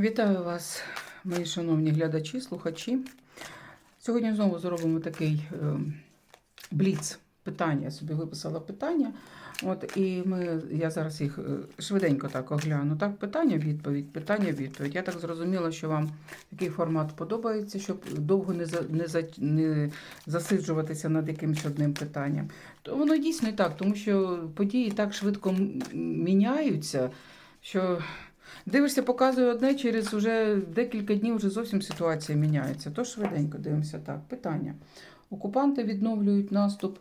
Вітаю вас, мої шановні глядачі, слухачі. Сьогодні знову зробимо такий е, бліц питання. Я собі виписала питання. От, і ми, я зараз їх е, швиденько так огляну. Так, питання, відповідь, питання, відповідь. Я так зрозуміла, що вам такий формат подобається, щоб довго не, за, не, за, не засиджуватися над якимось одним питанням. То воно дійсно і так, тому що події так швидко міняються, що Дивишся, показує одне, через вже декілька днів вже зовсім ситуація міняється. Тож швиденько дивимося так. Питання. Окупанти відновлюють наступ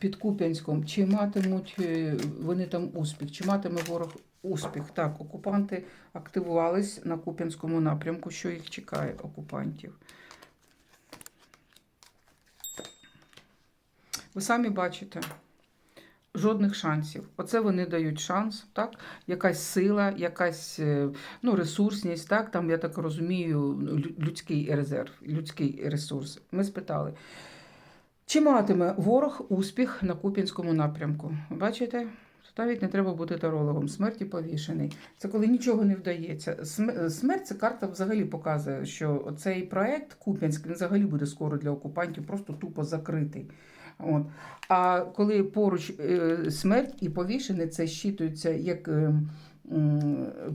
під Куп'янськом. Чи матимуть е, вони там успіх? Чи матиме ворог успіх? Так, окупанти активувались на Куп'янському напрямку. Що їх чекає, окупантів? Ви самі бачите. Жодних шансів. Оце вони дають шанс, так? Якась сила, якась е, ну, ресурсність, так? Там, я так розумію, людський резерв, людський ресурс. Ми спитали, чи матиме ворог успіх на Куп'янському напрямку? Бачите? Навіть не треба бути тарологом. Смерті повішений. Це коли нічого не вдається. Смерть це карта взагалі показує, що цей проект Куп'янськ він взагалі буде скоро для окупантів, просто тупо закритий. От. А коли поруч е, смерть і повішене, це щитується як е,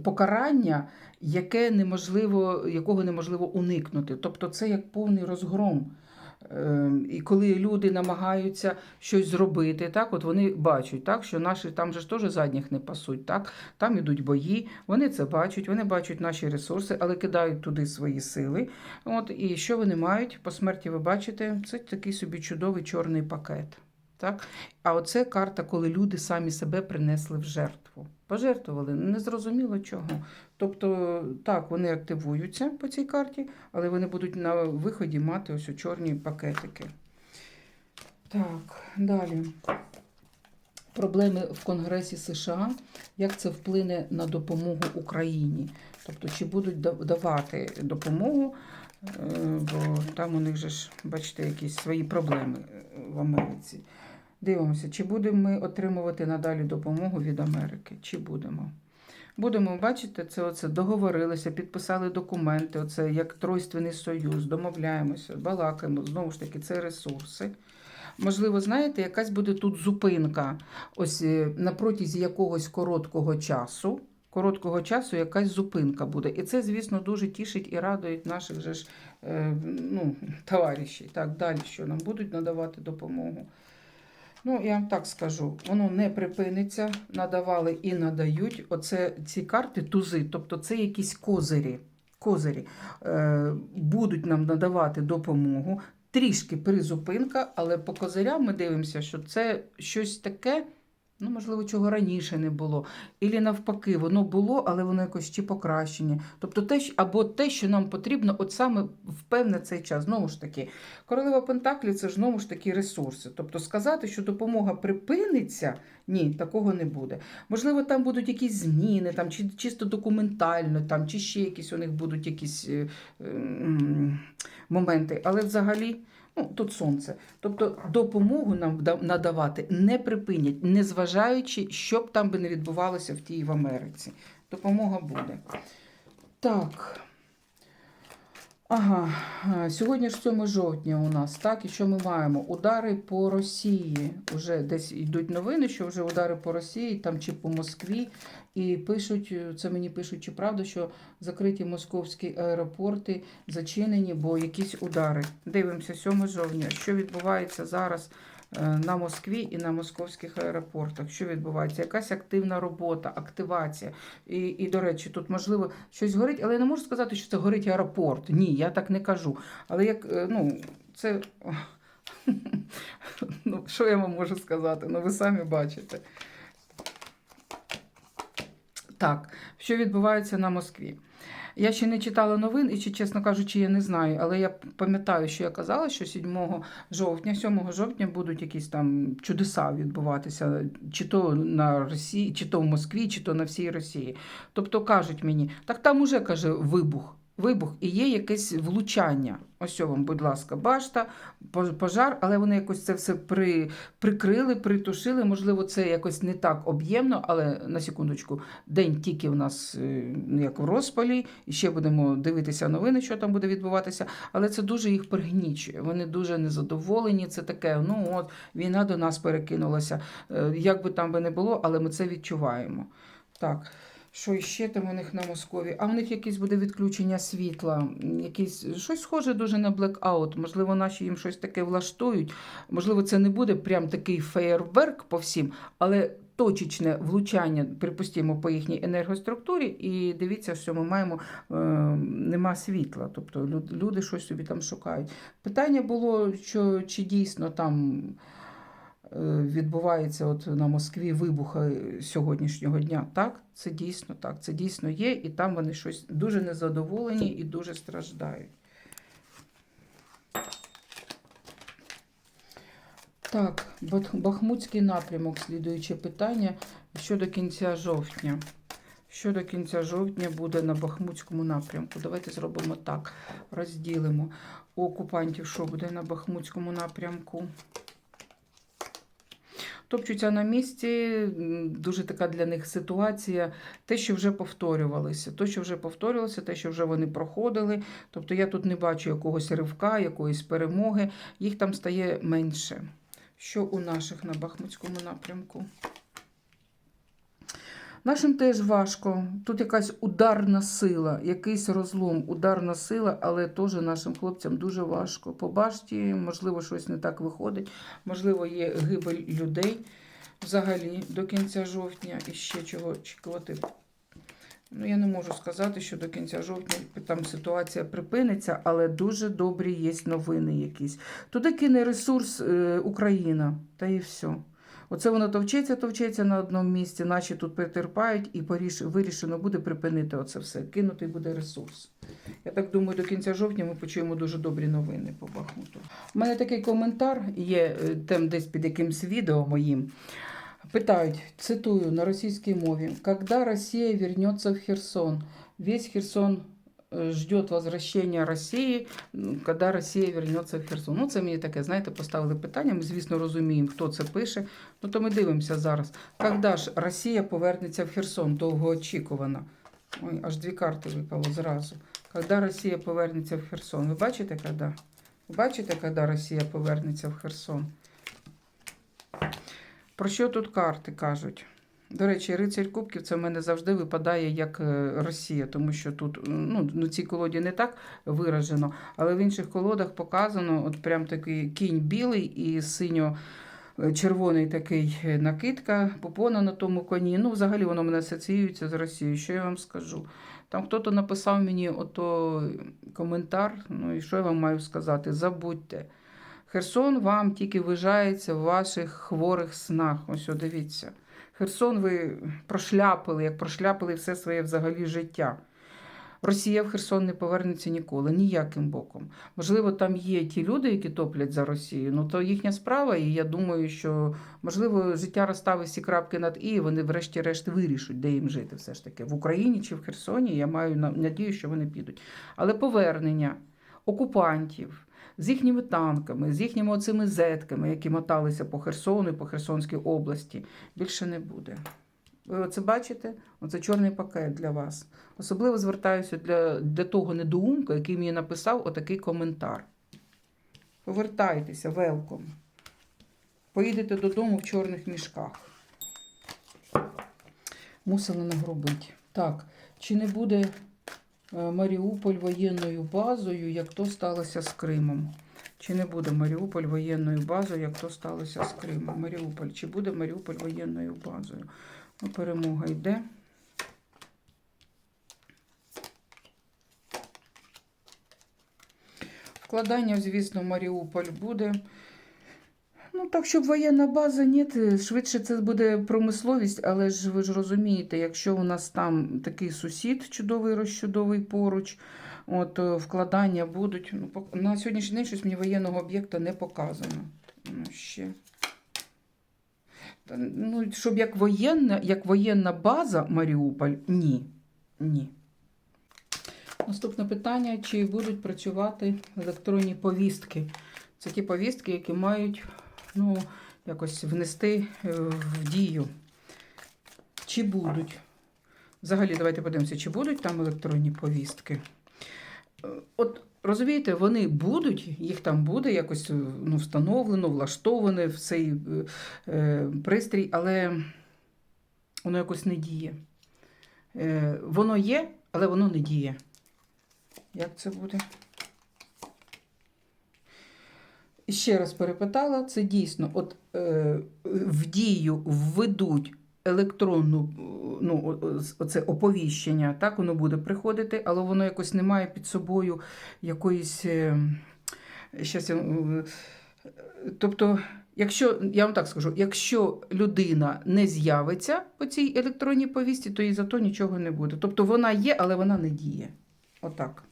покарання, яке неможливо, якого неможливо уникнути. Тобто це як повний розгром. Е, І коли люди намагаються щось зробити, так, от вони бачать, так, що наші там же ж теж задніх не пасуть, так, там ідуть бої, вони це бачать, вони бачать наші ресурси, але кидають туди свої сили. От, і що вони мають? По смерті ви бачите, це такий собі чудовий чорний пакет. Так? А оце карта, коли люди самі себе принесли в жертву. Пожертвували, незрозуміло чого. Тобто, так, вони активуються по цій карті, але вони будуть на виході мати ось чорні пакетики. Так, далі. Проблеми в Конгресі США. Як це вплине на допомогу Україні? Тобто, чи будуть давати допомогу, е, бо там у них же ж, бачите, якісь свої проблеми е, в Америці. Дивимося, чи будемо ми отримувати надалі допомогу від Америки? Чи будемо? Будемо бачите, це оце договорилися, підписали документи, оце як тройственний союз, домовляємося, балакаємо. Знову ж таки, це ресурси. Можливо, знаєте, якась буде тут зупинка, ось е, на протязі якогось короткого часу. Короткого часу якась зупинка буде. І це, звісно, дуже тішить і радує наших же ж, е, ну, товаришів. Так, далі що нам будуть надавати допомогу. Ну, я вам так скажу, воно не припиниться, надавали і надають. Оце ці карти тузи, тобто це якісь козирі. Козирі е, будуть нам надавати допомогу. Трішки призупинка, але по козирям ми дивимося, що це щось таке, ну, можливо, чого раніше не було. Ілі навпаки, воно було, але воно якось чи покращення. Тобто те, або те, що нам потрібно, от саме в певний цей час. Знову ж таки, королева Пентаклі це ж знову ж таки ресурси. Тобто сказати, що допомога припиниться, ні, такого не буде. Можливо, там будуть якісь зміни, там, чи чисто документально, там, чи ще якісь у них будуть якісь е, м, моменти. Але взагалі. Ну, тут сонце. Тобто допомогу нам надавати не припинять, незважаючи, що б там би не відбувалося в тій в Америці. Допомога буде. Так. Ага, е, сьогодні ж 7 жовтня у нас, так, і що ми маємо? Удари по Росії. Уже десь йдуть новини, що вже удари по Росії, там чи по Москві. І пишуть, е, це мені пишуть, чи правда, що закриті московські аеропорти зачинені, бо якісь удари. Дивимося, 7 жовтня, що відбувається зараз на Москві і на московських аеропортах. Що відбувається? Якась активна робота, активація. І, і до речі, тут можливо щось горить, але я не можу сказати, що це горить аеропорт. Ні, я так не кажу. Але як е, ну, це. Ну, що я вам можу сказати? Ну, ви самі бачите. Так, що відбувається на Москві? Я ще не читала новин, і, чесно кажучи, я не знаю, але я пам'ятаю, що я казала, що 7 жовтня, 7 жовтня будуть якісь там чудеса відбуватися, чи то на Росії, чи то в Москві, чи то на всій Росії. Тобто кажуть мені, так там уже каже вибух. Вибух і є якесь влучання. Ось вам, будь ласка, башта, пожар, але вони якось це все при, прикрили, притушили. Можливо, це якось не так об'ємно, але на секундочку, день тільки в нас е, ну, як в розпалі, і ще будемо дивитися новини, що там буде відбуватися. Але це дуже їх пригнічує. Вони дуже незадоволені. Це таке, ну от війна до нас перекинулася. Е, Як би там би не було, але ми це відчуваємо. Так. Що ще там у них на Москові? А у них якесь буде відключення світла, якісь щось схоже дуже на блекаут. Можливо, наші їм щось таке влаштують. Можливо, це не буде прям такий феєрверк по всім, але точечне влучання, припустимо, по їхній енергоструктурі. І дивіться, що ми маємо е, нема світла. Тобто люди щось собі там шукають. Питання було, що чи дійсно там. Е, Відбувається от на Москві вибух е, сьогоднішнього дня. Так, це дійсно так. Це дійсно є, і там вони щось дуже незадоволені і дуже страждають. Так, Бахмутський напрямок, слідуюче питання щодо кінця жовтня. Що до кінця жовтня буде на Бахмутському напрямку? Давайте зробимо так. Розділимо окупантів, що буде на Бахмутському напрямку. Топчуться на місці, дуже така для них ситуація. Те, що вже повторювалося, те, що вже повторювалося, те, що вже вони проходили. Тобто я тут не бачу якогось ривка, якоїсь перемоги. Їх там стає менше. Що у наших на Бахмутському напрямку? Нашим теж важко. Тут якась ударна сила, якийсь розлом, ударна сила, але теж нашим хлопцям дуже важко. По башті, можливо, щось не так виходить, можливо, є гибель людей взагалі до кінця жовтня і ще чого очікувати. Ну, я не можу сказати, що до кінця жовтня там ситуація припиниться, але дуже добрі є новини якісь. Туди кине ресурс е, Україна, та і все. Оце воно товчеться, товчеться на одному місці, наші тут притерпають, і вирішено буде припинити оце все. Кинутий буде ресурс. Я так думаю, до кінця жовтня ми почуємо дуже добрі новини по Бахмуту. У мене такий коментар є е, там десь під якимсь відео моїм. Питають, цитую на російській мові: Когда Росія вернется в Херсон? Весь Херсон ждет возвращения Росії, когда Росія вернется в Херсон. Ну, це мені таке, знаєте, поставили питання. Ми, звісно, розуміємо, хто це пише. Ну, то ми дивимося зараз. Когда ж Росія повернеться в Херсон? Довгоочікувано. Ой, аж дві карти випало зразу. Когда Росія повернеться в Херсон? Ви бачите, когда? Ви бачите, когда Росія повернеться в Херсон? Про що тут карти кажуть? До речі, рицарь Кубків це в мене завжди випадає як е, Росія, тому що тут ну, на цій колоді не так виражено, але в інших колодах показано от прям такий кінь білий і синьо. Червоний такий е, накидка, попона на тому коні. Ну, взагалі воно мене асоціюється з Росією. Що я вам скажу? Там хтось написав мені ото коментар. Ну і що я вам маю сказати? Забудьте. Херсон вам тільки вижається в ваших хворих снах. Ось, дивіться. Херсон ви прошляпили, як прошляпили все своє взагалі життя. Росія в Херсон не повернеться ніколи, ніяким боком. Можливо, там є ті люди, які топлять за Росію, ну то їхня справа, і я думаю, що можливо життя розставить всі крапки над і, і вони врешті-решт вирішать, де їм жити все ж таки. В Україні чи в Херсоні. Я маю надію, що вони підуть. Але повернення окупантів з їхніми танками, з їхніми оцими зетками, які моталися по Херсону і по Херсонській області, більше не буде. Ви оце бачите? Оце чорний пакет для вас. Особливо звертаюся для, для того недоумка, який мені написав отакий коментар. Повертайтеся, велком. Поїдете додому в чорних мішках. Мусили нагробити. Так, чи не буде Маріуполь воєнною базою, як то сталося з Кримом? Чи не буде Маріуполь воєнною базою, як то сталося з Кримом? Маріуполь, чи буде Маріуполь воєнною базою? Перемога йде. Вкладання, звісно, Маріуполь буде. Ну, так, щоб воєнна база, ні, швидше це буде промисловість, але ж ви ж розумієте, якщо у нас там такий сусід чудовий, розчудовий поруч, от е, вкладання будуть. Ну, на сьогоднішній день щось мені воєнного об'єкта не показано. Ну, ще. Ну, щоб як воєнна, як воєнна база Маріуполь, ні. Ні. Наступне питання: чи будуть працювати електронні повістки? Це ті повістки, які мають ну, якось внести е, в дію. Чи будуть? Взагалі, давайте подивимося, чи будуть там електронні повістки. Е, От розумієте, вони будуть, їх там буде якось е, ну, встановлено, влаштоване в цей е, пристрій, але воно якось не діє. Е, воно є, але воно не діє. Як це буде? І ще раз перепитала, це дійсно, от е, в дію введуть електронну ну, оце оповіщення, так воно буде приходити, але воно якось не має під собою якоїсь. Е, щас е, тобто, якщо, я вам так скажу, якщо людина не з'явиться по цій електронній повісті, то і за то нічого не буде. Тобто вона є, але вона не діє. Отак.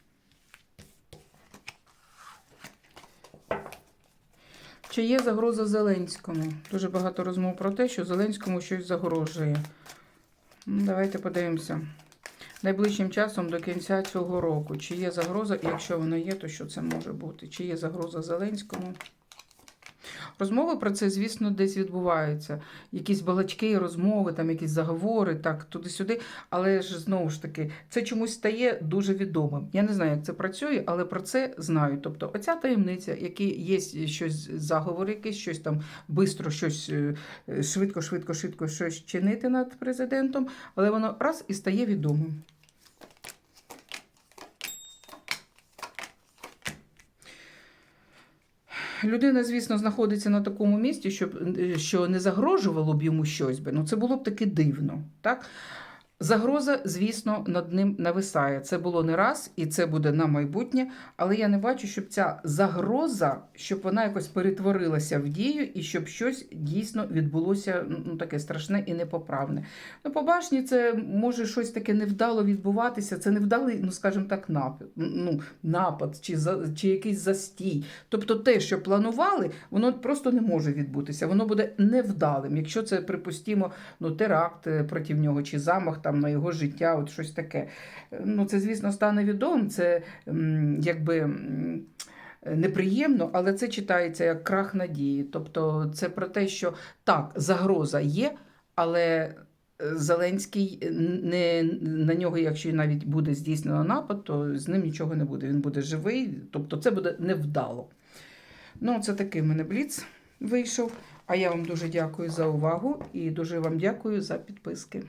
Чи є загроза Зеленському? Дуже багато розмов про те, що Зеленському щось загрожує. Ну, Давайте подивимося. Найближчим часом до кінця цього року. Чи є загроза, і якщо вона є, то що це може бути? Чи є загроза Зеленському? Розмови про це, звісно, десь відбуваються. Якісь балачки, розмови, там якісь заговори, так, туди-сюди. Але ж знову ж таки, це чомусь стає дуже відомим. Я не знаю, як це працює, але про це знаю. Тобто, оця таємниця, які є щось заговор, якийсь щось там бистро, щось е, швидко, швидко, швидко щось чинити над президентом, але воно раз і стає відомим. Людина, звісно, знаходиться на такому місці, щоб, е, що не загрожувало б йому щось би. Ну, це було б таки дивно. Так? Загроза, звісно, над ним нависає. Це було не раз, і це буде на майбутнє. Але я не бачу, щоб ця загроза, щоб вона якось перетворилася в дію, і щоб щось дійсно відбулося ну, таке страшне і непоправне. Ну, по башні це може щось таке невдало відбуватися. Це невдалий, ну скажімо так, напад, ну, напад чи, за, чи якийсь застій. Тобто те, що планували, воно просто не може відбутися. Воно буде невдалим. Якщо це, припустімо, ну, теракт е, проти нього чи замах там на його життя, от щось таке. Ну, це, звісно, стане відомим. Це якби. Неприємно, але це читається як крах надії. Тобто, це про те, що так, загроза є, але е, Зеленський не на нього, якщо навіть буде здійснено напад, то з ним нічого не буде. Він буде живий, тобто це буде невдало. Ну, це такий мене бліц вийшов. А я вам дуже дякую за увагу і дуже вам дякую за підписки.